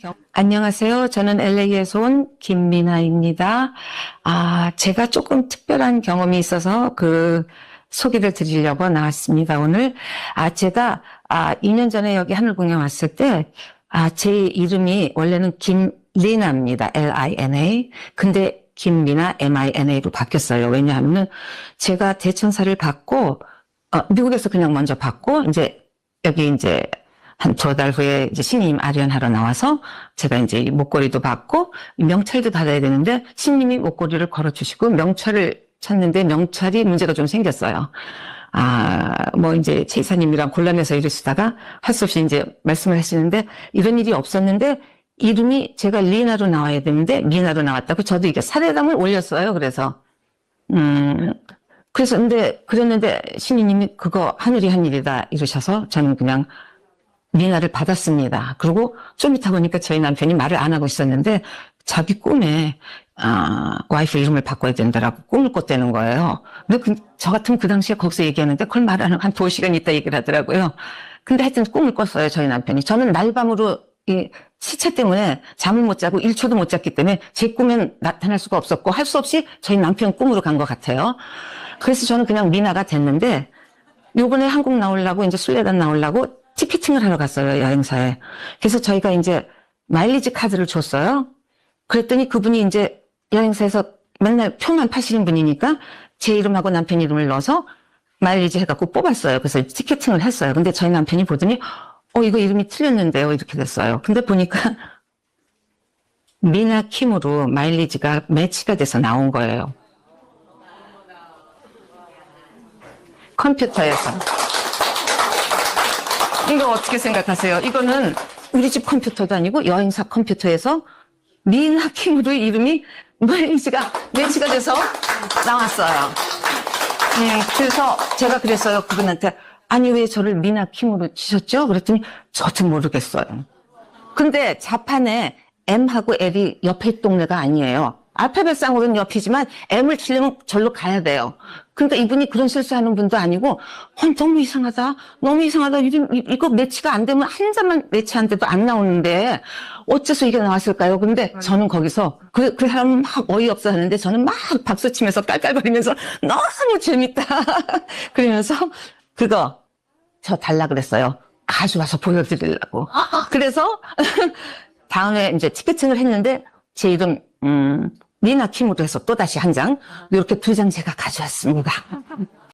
경- 안녕하세요. 저는 LA에서 온 김민아입니다. 아, 제가 조금 특별한 경험이 있어서 그 소개를 드리려고 나왔습니다, 오늘. 아, 제가, 아, 2년 전에 여기 하늘 공연 왔을 때, 아, 제 이름이 원래는 김리나입니다. L-I-N-A. 근데 김미나 M-I-N-A로 바뀌었어요. 왜냐하면 제가 대천사를 받고, 어, 미국에서 그냥 먼저 받고, 이제 여기 이제 한 두 달 후에 이제 신임 아련하러 나와서 제가 이제 이 목걸이도 받고 명찰도 받아야 되는데 신님이 목걸이를 걸어주시고 명찰을 찾는데 명찰이 문제가 좀 생겼어요. 아, 뭐 이제 제 이사님이랑 곤란해서 이러시다가 할 수 없이 이제 말씀을 하시는데 이런 일이 없었는데 이름이 제가 리나로 나와야 되는데 미나로 나왔다고 저도 이게 사례담을 올렸어요. 그래서 음 그래서 근데 그랬는데 신이님이 그거 하늘이 한 일이다 이러셔서 저는 그냥 미나를 받았습니다. 그리고 좀 이따 보니까 저희 남편이 말을 안 하고 있었는데 자기 꿈에 아, 와이프 이름을 바꿔야 된다라고 꿈을 꿨다는 거예요. 근데 그, 저 같으면 그 당시에 거기서 얘기하는데 그걸 말안 하고 한두 시간 있다 얘기를 하더라고요. 근데 하여튼 꿈을 꿨어요, 저희 남편이. 저는 날밤으로 이 시차 때문에 잠을 못 자고 1초도 못 잤기 때문에 제 꿈엔 나타날 수가 없었고 할 수 없이 저희 남편 꿈으로 간 것 같아요. 그래서 저는 그냥 미나가 됐는데 요번에 한국 나오려고 이제 순례단 나오려고 티켓팅을 하러 갔어요, 여행사에. 그래서 저희가 이제 마일리지 카드를 줬어요. 그랬더니 그분이 이제 여행사에서 맨날 표만 파시는 분이니까 제 이름하고 남편 이름을 넣어서 마일리지 해갖고 뽑았어요. 그래서 티켓팅을 했어요. 근데 저희 남편이 보더니 어, 이거 이름이 틀렸는데요. 이렇게 됐어요. 근데 보니까 미나 킴으로 마일리지가 매치가 돼서 나온 거예요. 컴퓨터에서. 이거 어떻게 생각하세요? 이거는 우리 집 컴퓨터도 아니고 여행사 컴퓨터에서 미나 킴으로 이름이 마일리지가 매치가 돼서 나왔어요. 네, 그래서 제가 그랬어요. 그분한테. 아니, 왜 저를 미나 킴으로 치셨죠? 그랬더니 저도 모르겠어요. 근데 자판에 M하고 L이 옆에 동네가 아니에요. 알파벳상으로는 옆이지만 M을 치려면 절로 가야 돼요. 그러니까 이분이 그런 실수하는 분도 아니고 어, 너무 이상하다. 너무 이상하다. 이- 이거 매치가 안 되면 한 잔만 매치 안 나오는데 어째서 이게 나왔을까요? 근데 저는 거기서 그, 그 사람은 막 어이없어 하는데 저는 막 박수 치면서 깔깔거리면서 너무 재밌다. 그러면서 그거 저 달라 그랬어요. 가져와서 보여드리려고. 그래서 다음에 이제 티켓팅을 했는데 제 이름 음, 니나 킴으로 해서 또 다시 한 장, 이렇게 두 장 제가 가져왔습니다.